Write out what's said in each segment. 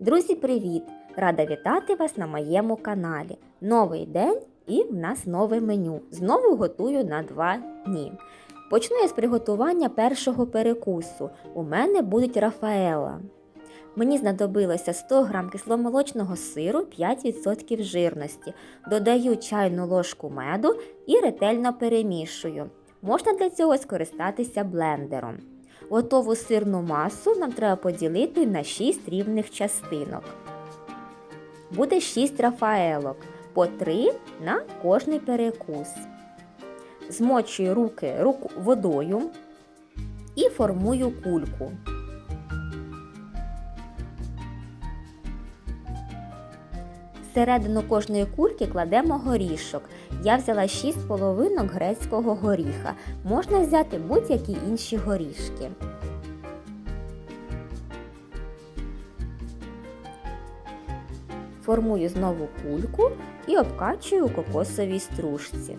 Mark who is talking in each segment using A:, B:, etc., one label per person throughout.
A: Друзі, привіт! Рада вітати вас на моєму каналі. Новий день і в нас нове меню. Знову готую на два дні. Почну я з приготування першого перекусу. У мене будуть Рафаела. Мені знадобилося 100 г кисломолочного сиру 5% жирності. Додаю чайну ложку меду і ретельно перемішую. Можна для цього скористатися блендером. Готову сирну масу нам треба поділити на 6 рівних частинок. Буде 6 рафаелок, по 3 на кожний перекус. Змочую руки водою і формую кульку. Всередину кожної кульки кладемо горішок. Я взяла 6 половинок грецького горіха. Можна взяти будь-які інші горішки. Формую знову кульку і обкачую у кокосовій стружці.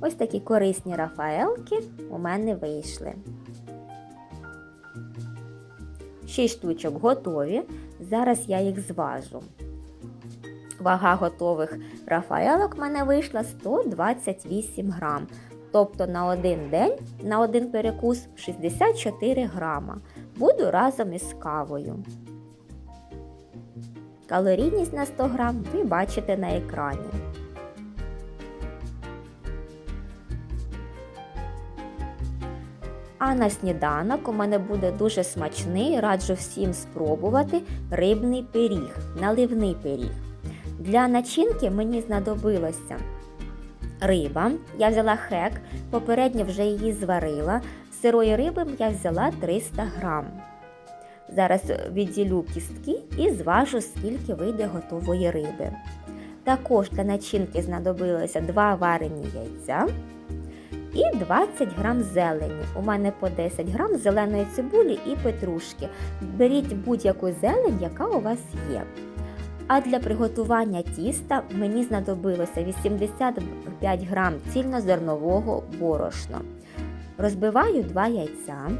A: Ось такі корисні рафаелки у мене вийшли. Шість штучок готові. Зараз я їх зважу. Вага готових рафаелок в мене вийшла 128 грам. Тобто на один день, на один перекус 64 грама. Буду разом із кавою. Калорійність на 100 грам ви бачите на екрані. А на сніданок у мене буде дуже смачний, раджу всім спробувати рибний пиріг, наливний пиріг. Для начинки мені знадобилося риба. Я взяла хек, попередньо вже її зварила. Сирої риби я взяла 300 грам. Зараз відділю кістки і зважу, скільки вийде готової риби. Також для начинки знадобилося 2 варені яйця і 20 грам зелені. У мене по 10 грам зеленої цибулі і петрушки. Беріть будь-яку зелень, яка у вас є. А для приготування тіста мені знадобилося 85 грам цільнозернового борошна. Розбиваю 2 яйця.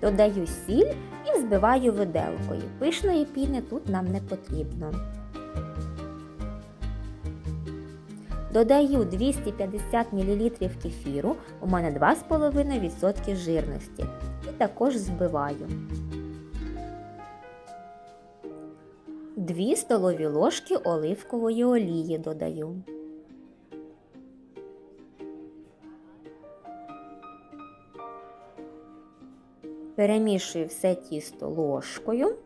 A: Додаю сіль збиваю виделкою. Пишної піни тут нам не потрібно. Додаю 250 мл кефіру, у мене 2,5% жирності. І також збиваю. 2 столові ложки оливкової олії додаю. Перемішую все тісто ложкою.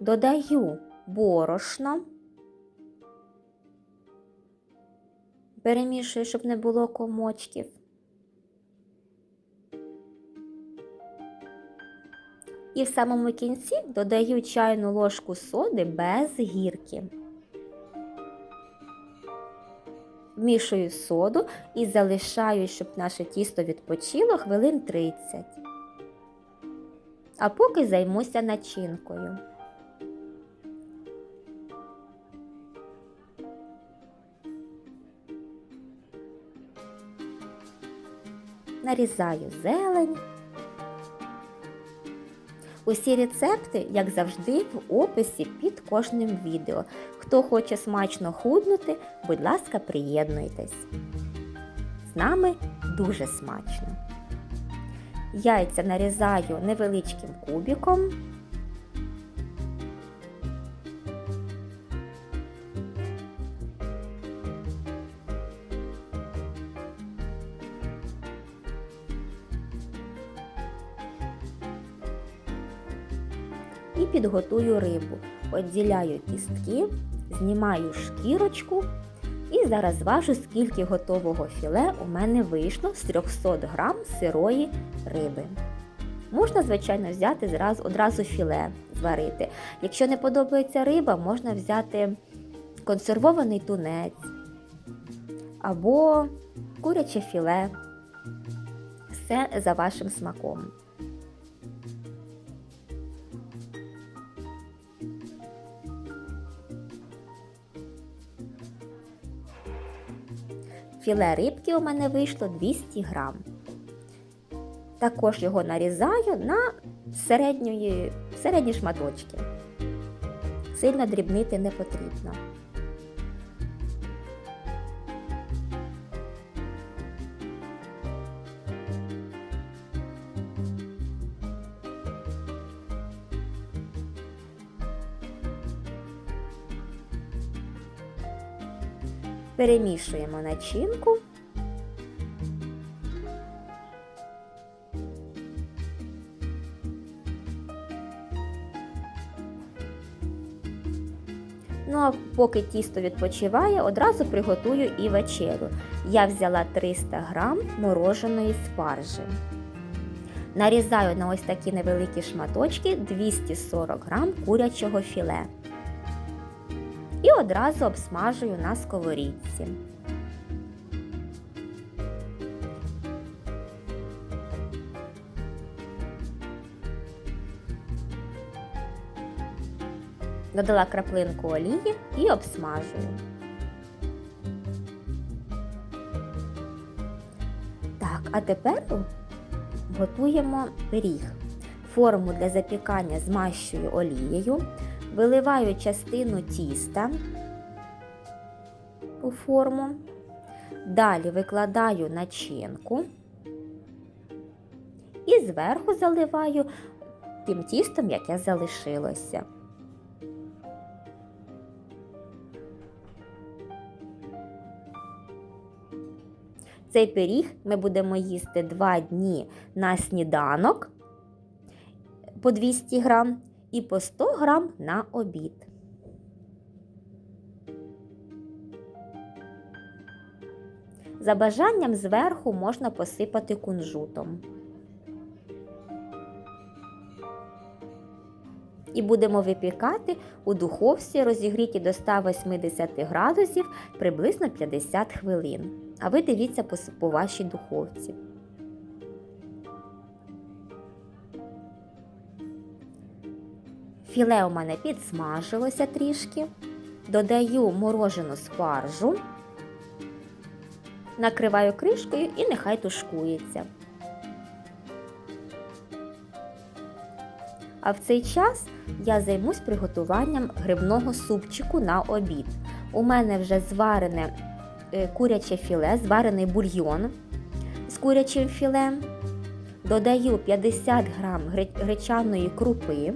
A: Додаю борошно. Перемішую, щоб не було комочків. І в самому кінці додаю чайну ложку соди без гірки. Вмішую соду і залишаю, щоб наше тісто відпочило хвилин 30. А поки займуся начинкою. Нарізаю зелень. Усі рецепти, як завжди, в описі під кожним відео. Хто хоче смачно худнути, будь ласка, приєднуйтесь. З нами дуже смачно. Яйця нарізаю невеличким кубиком. і підготую рибу. Поділяю кістки, знімаю шкірочку і зараз зважу, скільки готового філе у мене вийшло з 300 грам сирої риби. Можна, звичайно, взяти зразу, одразу філе зварити. Якщо не подобається риба, можна взяти консервований тунець або куряче філе. Все за вашим смаком. Філе рибки у мене вийшло 200 грам. Також його нарізаю на середньої, середні шматочки. Сильно дрібнити не потрібно. Перемішуємо начинку. Ну а поки тісто відпочиває, одразу приготую і вечерю. Я взяла 300 грам мороженої спаржі. Нарізаю на ось такі невеликі шматочки 240 грам курячого філе. І одразу обсмажую на сковорідці. Додала краплинку олії і обсмажую. Так, а тепер готуємо пиріг. Форму для запікання змащую олією, виливаю частину тіста у форму, далі викладаю начинку. І зверху заливаю тим тістом, яке залишилося. Цей пиріг ми будемо їсти 2 дні на сніданок по 200 грам і по 100 грам на обід. За бажанням зверху можна посипати кунжутом. І будемо випікати у духовці розігріті до 180 градусів приблизно 50 хвилин. А ви дивіться по, вашій духовці. Філе у мене підсмажилося трішки. Додаю морожену спаржу, накриваю кришкою і нехай тушкується. А в цей час я займусь приготуванням грибного супчику на обід. У мене вже зварене е, куряче філе, зварений бульйон з курячим філе. Додаю 50 грам гречаної крупи.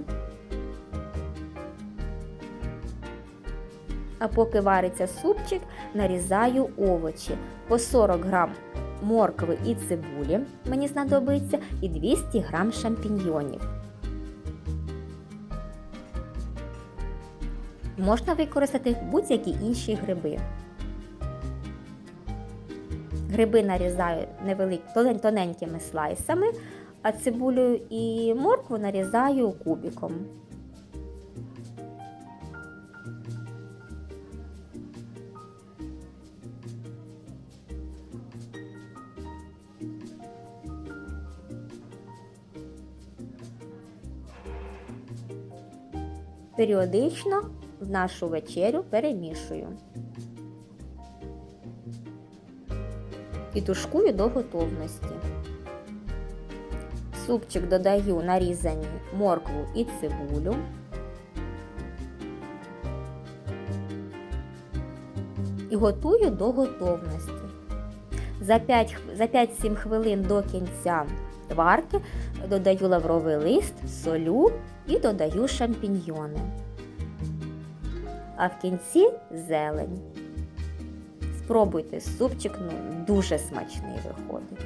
A: А поки вариться супчик, нарізаю овочі по 40 грам моркви і цибулі, мені знадобиться, і 200 грам шампіньйонів. Можна використати будь-які інші гриби. Гриби нарізаю невелик, тоненькими слайсами, а цибулю і моркву нарізаю кубиком. Періодично в нашу вечерю перемішую і тушкую до готовності. В супчик додаю нарізані моркву і цибулю. І готую до готовності. За 5-7 хвилин до кінця варки додаю лавровий лист, солю і додаю шампіньйони а в кінці зелень. Спробуйте супчик, ну, дуже смачний виходить.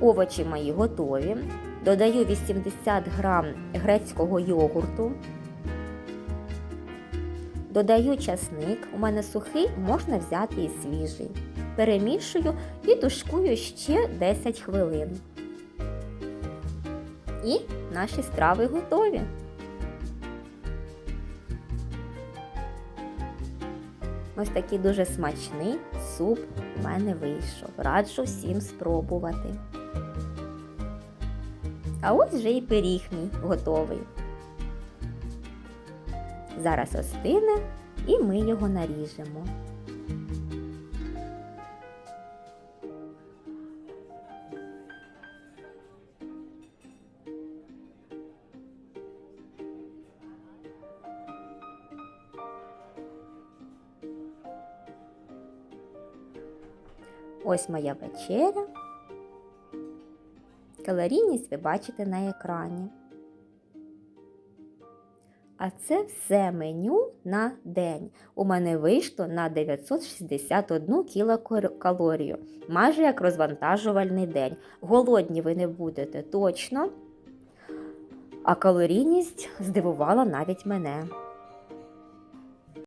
A: Овочі мої готові. Додаю 80 грам грецького йогурту. Додаю часник, у мене сухий, можна взяти і свіжий. перемішую і тушкую ще 10 хвилин. І наші страви готові. Ось такий дуже смачний суп у мене вийшов. Раджу всім спробувати. А ось вже і пиріг мій готовий. Зараз остине і ми його наріжемо. Ось моя вечеря. Калорійність ви бачите на екрані. А це все меню на день. У мене вийшло на 961 кілокалорію. Майже як розвантажувальний день. Голодні ви не будете точно. А калорійність здивувала навіть мене.